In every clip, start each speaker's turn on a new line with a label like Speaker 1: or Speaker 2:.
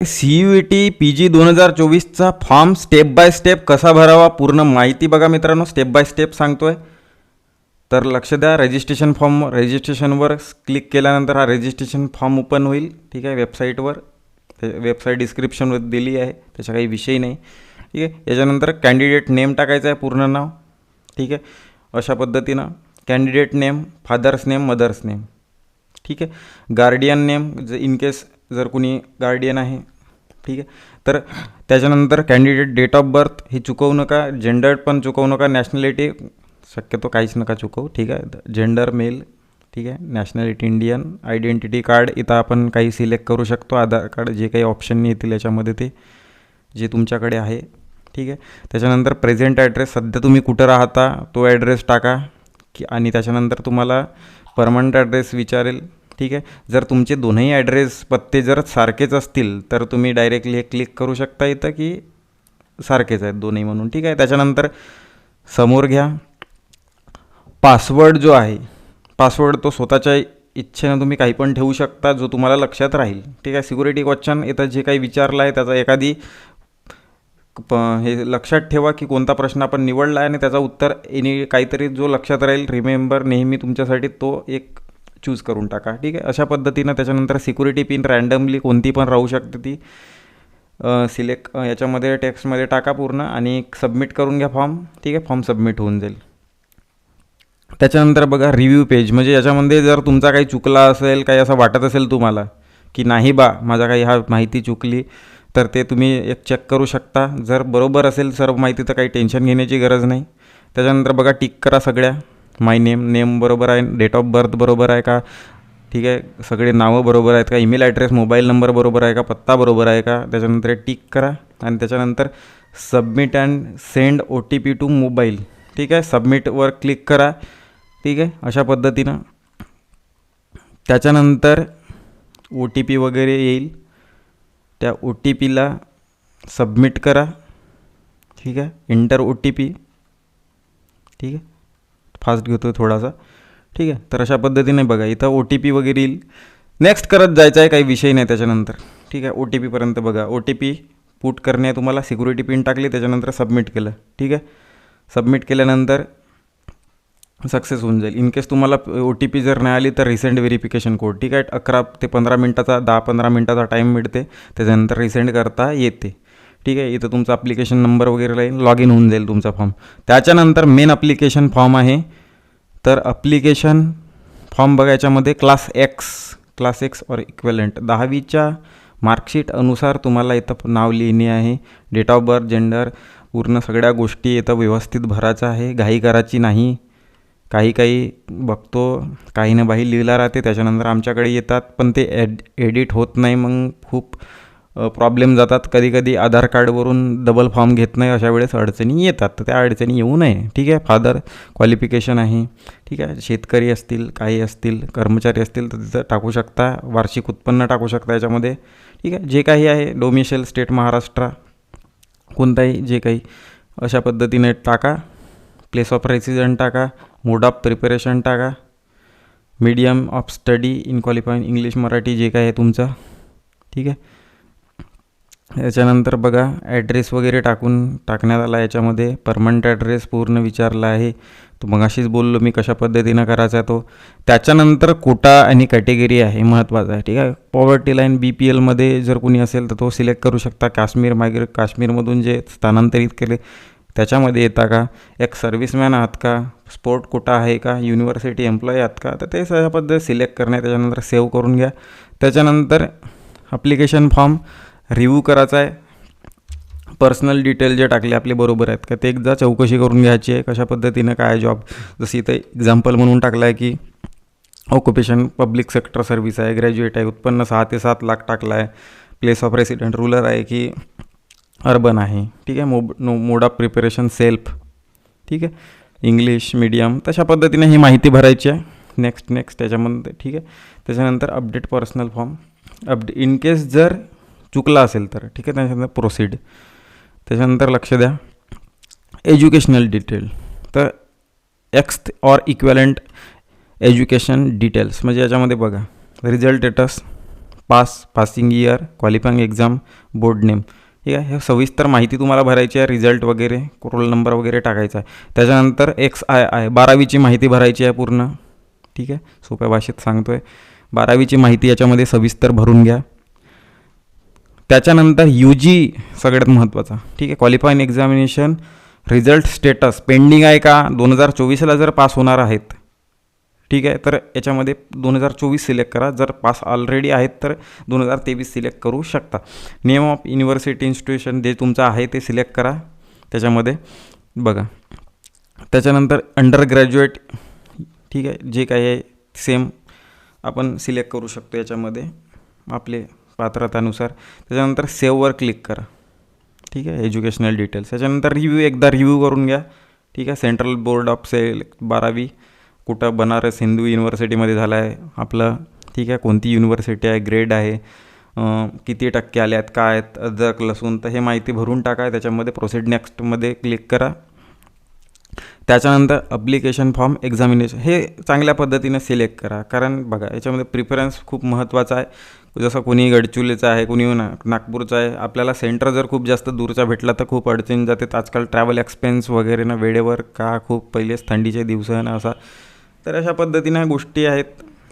Speaker 1: C U E T P G दोन हजार चोवीसचा फॉर्म स्टेप बाय स्टेप कसा भरावा पूर्ण माहिती बघा मित्रांनो स्टेप बाय स्टेप सांगतोय. तर लक्ष द्या रजिस्ट्रेशन फॉर्म रजिस्ट्रेशनवर क्लिक केल्यानंतर हा रजिस्ट्रेशन फॉर्म ओपन होईल. ठीक आहे वेबसाईटवर वेबसाईट डिस्क्रिप्शनवर दिली आहे त्याचा काही विषय नाही. ठीक आहे याच्यानंतर कॅन्डिडेट नेम टाकायचं आहे पूर्ण नाव. ठीक आहे अशा पद्धतीनं candidate name father's name mother's name ठीक आहे गार्डियन नेम ज इन केस जर कुणी गार्डियन आहे ठीक आहे. तर त्याच्यानंतर कॅन्डिडेट डेट ऑफ बर्थ हे चुकवू नका जेंडर पण चुकवू नका नॅशनॅलिटी शक्यतो काहीच नका चुकवू ठीक आहे. जेंडर मेल ठीक आहे. नॅशनॅलिटी इंडियन आयडेंटिटी कार्ड इथं आपण काही सिलेक्ट करू शकतो. आधार कार्ड जे काही ऑप्शन येतील याच्यामध्ये ते जे तुमच्याकडे आहे ठीक आहे. त्याच्यानंतर प्रेझेंट ॲड्रेस सध्या तुम्ही कुठं राहता तो ॲड्रेस टाका की आणि त्याच्यानंतर तुम्हाला परमनंट ॲड्रेस विचारेल. ठीक आहे? जर तुमचे दोन्ही ॲड्रेस पत्ते जर सारखेच असतील तर तुम्ही डायरेक्टली हे क्लिक करू शकता इथं की सारखेच आहेत दोन्ही म्हणून. ठीक आहे? त्याच्यानंतर समोर घ्या. पासवर्ड जो आहे पासवर्ड तो स्वतःच्या इच्छेनं तुम्ही काही पण ठेवू शकता जो तुम्हाला लक्षात राहील. ठीक आहे? सिक्युरिटी क्वेश्चन इथं जे काही विचारलं आहे त्याचा एखादी प हे लक्षात ठेवा की कोणता प्रश्न आपण निवडला आहे आणि त्याचा उत्तर एनी काहीतरी जो लक्षात राहील. रिमेंबर नेहमी तुमच्यासाठी तो एक चूज करून टाका. ठीक आहे? अशा पद्धतीनं त्याच्यानंतर सिक्युरिटी पिन रँडमली कोणती पण राहू शकते ती सिलेक्ट याच्यामध्ये टेक्स्टमध्ये टाका पूर्ण आणि सबमिट करून घ्या फॉर्म ठीक आहे? फॉर्म सबमिट होऊन जाईल. त्याच्यानंतर बघा रिव्ह्यू पेज म्हणजे याच्यामध्ये जर तुमचा काही चुकला असेल काही असं वाटत असेल तुम्हाला की नाही बा माझा काही हा माहिती चुकली तर ते तुम्ही एक चेक करू शकता. जर बरोबर असेल सर्व माहिती तर काही टेन्शन घेण्याची गरज नाही. त्याच्यानंतर बघा टिक करा सगळ्या. माय नेम नेम बरोबर आहे डेट ऑफ बर्थ बरोबर आहे का? ठीक आहे सगळे नावं बरोबर आहेत का? ईमेल ॲड्रेस मोबाईल नंबर बरोबर आहे का? पत्ता बरोबर आहे का? त्याच्यानंतर टिक करा आणि त्याच्यानंतर submit and send O T P to mobile ठीक आहे सबमिटवर क्लिक करा. ठीक आहे अशा पद्धतीनं. त्याच्यानंतर ओ टी पी वगैरे येईल. त्या ओ टी पीला सबमिट करा. ठीक आहे इंटर ओ टी पी ठीक आहे. फास्ट घेतो आहे थोडासा. ठीक आहे? तर अशा पद्धतीने बघा इथं ओ टी पी वगैरे येईल. नेक्स्ट करत जायचं आहे काही विषय नाही त्याच्यानंतर. ठीक आहे? ओ टी पीपर्यंत बघा. ओ टी पी पुट करणे तुम्हाला सिक्युरिटी पिन टाकली त्याच्यानंतर सबमिट केलं. ठीक आहे? सबमिट केल्यानंतर सक्सेस होऊन जाईल. इन केस तुम्हाला ओ टी पी जर नाही आली तर रिसेंट व्हेरिफिकेशन कोड ठीक आहे? अकरा ते पंधरा मिनटाचा दहा पंधरा मिनटाचा टाईम मिळते. त्याच्यानंतर रिसेंड करता येते. ठीक आहे? इथं तुमचा अप्लिकेशन नंबर वगैरे राहील लॉग इन होऊन जाईल तुमचा फॉर्म त्याच्यानंतर मेन अप्लिकेशन फॉर्म आहे. तर अप्लिकेशन फॉर्म बघायच्यामध्ये क्लास एक्स क्लास एक्स और इक्वेलंट दहावीच्या मार्कशीट अनुसार तुम्हाला इथं नाव लिहिणे आहे. डेट ऑफ बर्थ जेंडर पूर्ण सगळ्या गोष्टी इथं व्यवस्थित भरायचं आहे. घाई करायची नाही. काही काही बघतो. काही ना बाही लिहिला राहते त्याच्यानंतर आमच्याकडे येतात. पण ते एड एडिट होत नाही मग खूप प्रॉब्लेम जातात. कधी कधी आधार कार्डवरून डबल फॉर्म घेत नाही अशा वेळेस अडचणी येतात. तर त्या अडचणी येऊ नये. ठीक आहे? फादर क्वालिफिकेशन आहे. ठीक आहे? शेतकरी असतील काही असतील कर्मचारी असतील तर तिथं टाकू शकता. वार्षिक उत्पन्न टाकू शकता याच्यामध्ये. ठीक आहे? जे काही आहे डोमिशल स्टेट महाराष्ट्र कोणताही जे काही अशा पद्धतीने टाका. प्लेस ऑफ रेसिडेंट टाका. मोड ऑफ प्रिपरेशन टाका. Medium of study in qualifying English Marathi जे काय आहे तुमचं. ठीक आहे? याच्यानंतर बघा ॲड्रेस वगैरे टाकून टाकण्यात आला याच्यामध्ये. परमनंट ॲड्रेस पूर्ण विचारला आहे. तो मगाशीच बोललो मी कशा पद्धतीनं करायचा तो. त्याच्यानंतर कोटा आणि कॅटेगरी आहे महत्त्वाचं आहे ठीक आहे? पॉवर्टी लाईन बी पी एलमध्ये जर कोणी असेल तर तो सिलेक्ट करू शकता. काश्मीर मागे काश्मीरमधून जे स्थानांतरित केले त्याच्यामध्ये येता का? एक सर्व्हिसमॅन आहात का? स्पोर्ट कोटा आहे का? युनिव्हर्सिटी एम्प्लॉई आहात का? तर ते अशा पद्धत सिलेक्ट करणे त्याच्यानंतर सेव्ह करून घ्या. त्याच्यानंतर अप्लिकेशन फॉर्म रिव्ह्यू करायचा आहे. पर्सनल डिटेल जे टाकले आपले बरोबर आहेत. का ते एकदा चौकशी करून घ्यायची आहे कशा पद्धतीनं काय जॉब जसं इथं एक्झाम्पल म्हणून टाकलं आहे की ऑक्युपेशन पब्लिक सेक्टर सर्व्हिस आहे ग्रॅज्युएट आहे उत्पन्न सहा ते सात लाख टाकलं आहे प्लेस ऑफ रेसिडेंट रुलर आहे की अर्बन आहे. ठीक आहे mob no mode of preparation self ठीक आहे इंग्लिश मीडियम तशा पद्धतीने ही माहिती भरायची आहे. नेक्स्ट नेक्स्ट त्याच्यामध्ये ठीक आहे. त्याच्यानंतर update personal form update in case जर चुकला असेल तर. ठीक आहे त्याच्यानंतर प्रोसीड त्याच्यानंतर लक्ष द्या. एज्युकेशनल डिटेल तर X or equivalent education details म्हणजे याच्यामध्ये बघा result status pass passing year qualifying exam board name ठीक आहे हे सविस्तर माहिती तुम्हाला भरायची आहे. रिझल्ट वगैरे रोल नंबर वगैरे टाकायचा आहे. त्याच्यानंतर एक्स आय आय बारावीची माहिती भरायची आहे पूर्ण. ठीक आहे सोप्या भाषेत सांगतो आहे बारावीची माहिती याच्यामध्ये सविस्तर भरून घ्या. त्याच्यानंतर यू जी सगळ्यात महत्त्वाचा. ठीक आहे qualifying examination result status pending आहे का? दोन हजार चोवीसला जर पास होणार आहेत ठीक आहे तर याच्यामध्ये दोन हजार चोवीस सिलेक्ट करा. जर पास ऑलरेडी आहेत तर दोन हजार तेवीस सिलेक्ट करू शकता. नेम ऑफ युनिव्हर्सिटी इन्स्टिट्यूशन जे तुमचं आहे ते सिलेक्ट करा. त्याच्यामध्ये बघा. त्याच्यानंतर अंडर ग्रॅज्युएट ठीक आहे जे काही आहे सेम आपण सिलेक्ट करू शकतो याच्यामध्ये आपले पात्रतानुसार. त्याच्यानंतर सेव्हवर क्लिक करा. ठीक आहे? एज्युकेशनल डिटेल्स त्याच्यानंतर रिव्ह्यू एकदा रिव्ह्यू करून घ्या. ठीक आहे? सेंट्रल बोर्ड ऑफ सेल बारावी. कुठं? बनारस हिंदू युनिव्हर्सिटीमध्ये झालं आहे आपलं. ठीक आहे? कोणती युनिव्हर्सिटी आहे? ग्रेड आहे. किती टक्के आले आहेत काय आहेत? अदरक लसूण तर हे माहिती भरून टाका. त्याच्यामध्ये प्रोसेड नेक्स्टमध्ये क्लिक करा. त्याच्यानंतर अप्लिकेशन फॉर्म एक्झामिनेशन हे चांगल्या पद्धतीने सिलेक्ट करा. कारण बघा याच्यामध्ये प्रिफरन्स खूप महत्त्वाचा आहे. जसं कोणी गडचिरोलीचं आहे कोणी ना नागपूरचा आहे आपल्याला सेंटर जर खूप जास्त दूरचा भेटला तर खूप अडचण जाते. आजकाल ट्रॅव्हल एक्सपेन्स वगैरे ना वेळेवर का खूप पहिलेच थंडीचे दिवस आहे ना असा. तर अशा पद्धतीनं गोष्टी आहेत.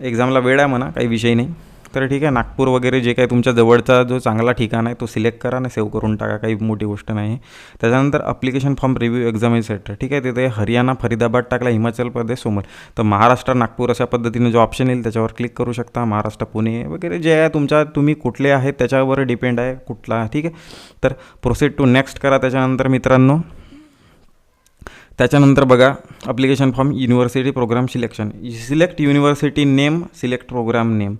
Speaker 1: एक्झामला वेळ आहे म्हणा काही विषय नाही. तर ठीक आहे नागपूर वगैरे जे काही तुमच्या जवळचा जो चांगला ठिकाण आहे तो सिलेक्ट करा आणि सेव्ह करून टाका काही मोठी गोष्ट नाही. त्याच्यानंतर application form review exam centre ठीक आहे तिथे हरियाणा फरीदाबाद टाकला हिमाचल प्रदेश समोर तर महाराष्ट्र नागपूर अशा पद्धतीने जो ऑप्शन येईल त्याच्यावर क्लिक करू शकता. महाराष्ट्र पुणे वगैरे जे आहे तुमच्या तुम्ही कुठले आहेत त्याच्यावर डिपेंड आहे कुठला. ठीक आहे तर प्रोसीड टू नेक्स्ट करा त्याच्यानंतर मित्रांनो. त्याच्यानंतर बघा application form university programme selection select university name select programme name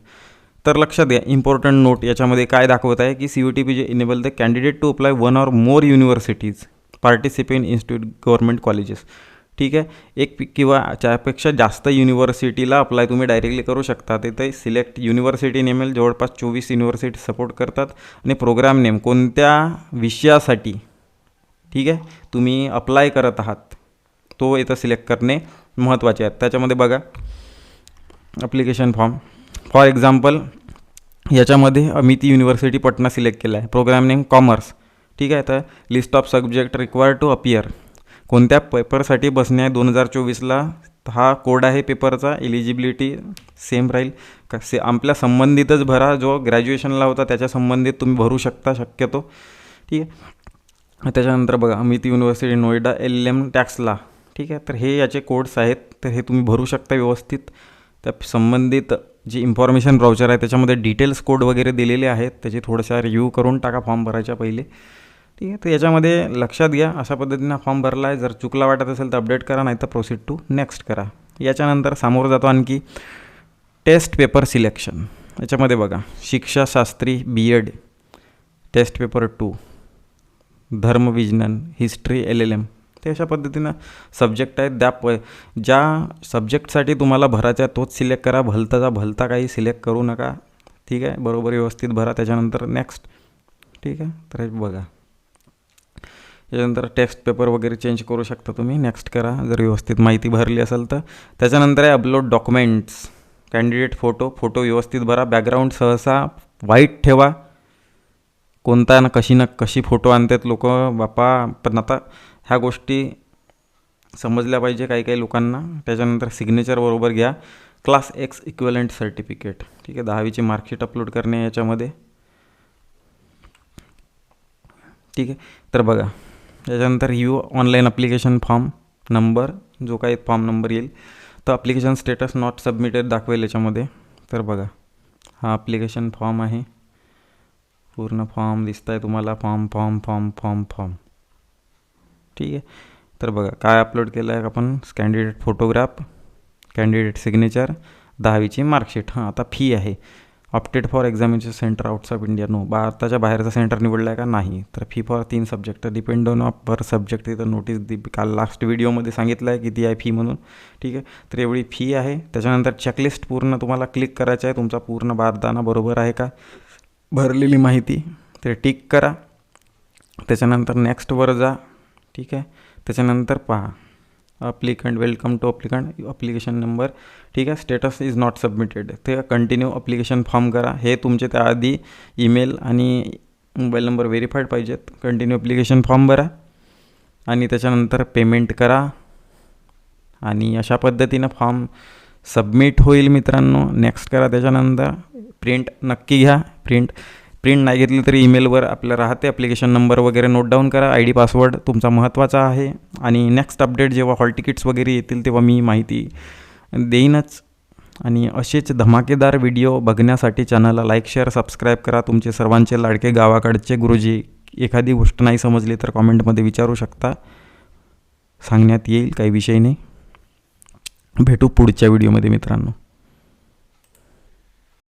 Speaker 1: तर लक्षात घ्या इम्पॉर्टंट नोट याच्यामध्ये काय दाखवत आहे की सी यू टी पी जे enable the candidate to apply one or more universities participant institute government colleges ठीक आहे? एक किंवा त्यापेक्षा जास्त युनिव्हर्सिटीला अप्लाय तुम्ही डायरेक्टली करू शकता. तिथे सिलेक्ट युनिव्हर्सिटी नेमेल जवळपास चोवीस युनिव्हर्सिटी सपोर्ट करतात. आणि प्रोग्राम नेम कोणत्या विषयासाठी? ठीक आहे? तुम्ही अप्लाय करत आहात. तो इथं सिलेक्ट करणे महत्त्वाचे आहे त्याच्यामध्ये बघा अप्लिकेशन फॉर्म फॉर एक्झाम्पल याच्यामध्ये अमिती युनिव्हर्सिटी पटना सिलेक्ट केला आहे प्रोग्राम नेम कॉमर्स ठीक आहे तर list of subject require to appear कोणत्या पेपरसाठी बसणे आहे? दोन हजार चोवीसला हा कोड आहे पेपरचा एलिजिबिलिटी सेम राहील. का से आपल्या संबंधितच भरा. जो ग्रॅज्युएशनला होता त्याच्या संबंधित तुम्ही भरू शकता शक्यतो. ठीक आहे. त्याच्यानंतर बघा Amity university Noida L M टॅक्सला. ठीक आहे तर हे याचे कोड्स आहेत. तर हे तुम्ही भरू शकता व्यवस्थित. त्या संबंधित जी इन्फॉर्मेशन ब्राउचर आहे त्याच्यामध्ये डिटेल्स कोड वगैरे दिलेले आहेत त्याची थोडंसं रिव्ह्यू करून टाका फॉर्म भरायच्या पहिले. ठीक आहे तर याच्यामध्ये लक्षात घ्या अशा पद्धतीनं फॉर्म भरला आहे. जर चुकला वाटत असेल तर अपडेट करा नाही तर प्रोसीड टू नेक्स्ट करा. याच्यानंतर समोर जातो आणखी टेस्ट पेपर सिलेक्शन याच्यामध्ये बघा Shikshashastri B Ed test paper two Dharmavigyan history L L M ते अशा पद्धतीनं सब्जेक्ट आहेत. त्या प ज्या सब्जेक्टसाठी तुम्हाला भरायचा आहे तोच सिलेक्ट करा. भलताचा भलता काही सिलेक्ट करू नका. ठीक आहे? बरोबर व्यवस्थित भरा. त्याच्यानंतर नेक्स्ट ठीक आहे? तर हे बघा. त्याच्यानंतर टेक्स्ट पेपर वगैरे चेंज करू शकता तुम्ही. नेक्स्ट करा. जर व्यवस्थित माहिती भरली असेल तर. त्याच्यानंतर आहे upload documents candidate photo photo व्यवस्थित भरा. बॅकग्राऊंड सहसा वाईट ठेवा. कोणता ना कशी ना कशी फोटो आणतात लोक? बापा पण आता ह्या गोष्टी समजल्या पाहिजे काही काही लोकांना. त्याच्यानंतर सिग्नेचर बरोबर घ्या. क्लास एक्स इक्वलंट सर्टिफिकेट ठीक आहे दहावीची मार्कशीट अपलोड करणे याच्यामध्ये. ठीक आहे तर बघा. त्याच्यानंतर you online application form number जो काही फॉर्म नंबर येईल तर अप्लिकेशन स्टेटस नॉट सबमिटेड दाखवेल याच्यामध्ये. तर बघा हा अप्लिकेशन फॉर्म आहे. पूर्ण फॉर्म दिसत आहे तुम्हाला. Form form form form form ठीक आहे. तर बघा काय अपलोड केलं आहे आपण? कॅन्डिडेट फोटोग्राफ कॅन्डिडेट सिग्नेचर दहावीची मार्कशीट हां आता फी आहे. Opted for examination centre outside of India no भारताच्या बाहेरचा सेंटर निवडला आहे का? नाही. तर फी फॉर तीन subject depend on of per subject तिथं नोटीस दि काल लास्ट व्हिडिओमध्ये सांगितलं आहे किती आहे फी म्हणून. ठीक आहे. तर एवढी फी आहे. त्याच्यानंतर चेकलिस्ट पूर्ण तुम्हाला क्लिक करायचं आहे. तुमचा पूर्ण बारदाना बरोबर आहे का? भरलेली माहिती. ते टिक करा. त्याच्यानंतर नेक्स्टवर जा. ठीक आहे? त्याच्यानंतर पहा. Applicant welcome to applicant application number ठीक आहे? स्टेटस इज नॉट सबमिटेड ते कंटिन्यू अप्लिकेशन फॉर्म करा. हे तुमचे त्याआधी ईमेल आणि मोबाईल नंबर व्हेरीफाईड पाहिजेत. कंटिन्यू अप्लिकेशन फॉर्म भरा. आणि त्याच्यानंतर पेमेंट करा. आणि अशा पद्धतीनं फॉर्म सबमिट होईल मित्रांनो. नेक्स्ट करा त्याच्यानंतर. प्रिंट नक्की घ्या. प्रिंट प्रिंट नाही घेतली तरी ईमेलवर आपलं राहते ॲप्लिकेशन नंबर वगैरे नोट डाऊन करा. आय डी पासवर्ड तुमचा महत्त्वाचा आहे. आणि नेक्स्ट अपडेट जेव्हा हॉल तिकीट्स वगैरे येतील तेव्हा मी माहिती देईनच. आणि असेच धमाकेदार व्हिडिओ बघण्यासाठी चॅनलला लाईक शेअर सबस्क्राईब करा. तुमचे सर्वांचे लाडके गावाकडचे गुरुजी. एखादी गोष्ट नाही समजली तर कॉमेंटमध्ये विचारू शकता. सांगण्यात येईल काही विषय नाही. भेटू पुढच्या व्हिडिओमध्ये मित्रांनो.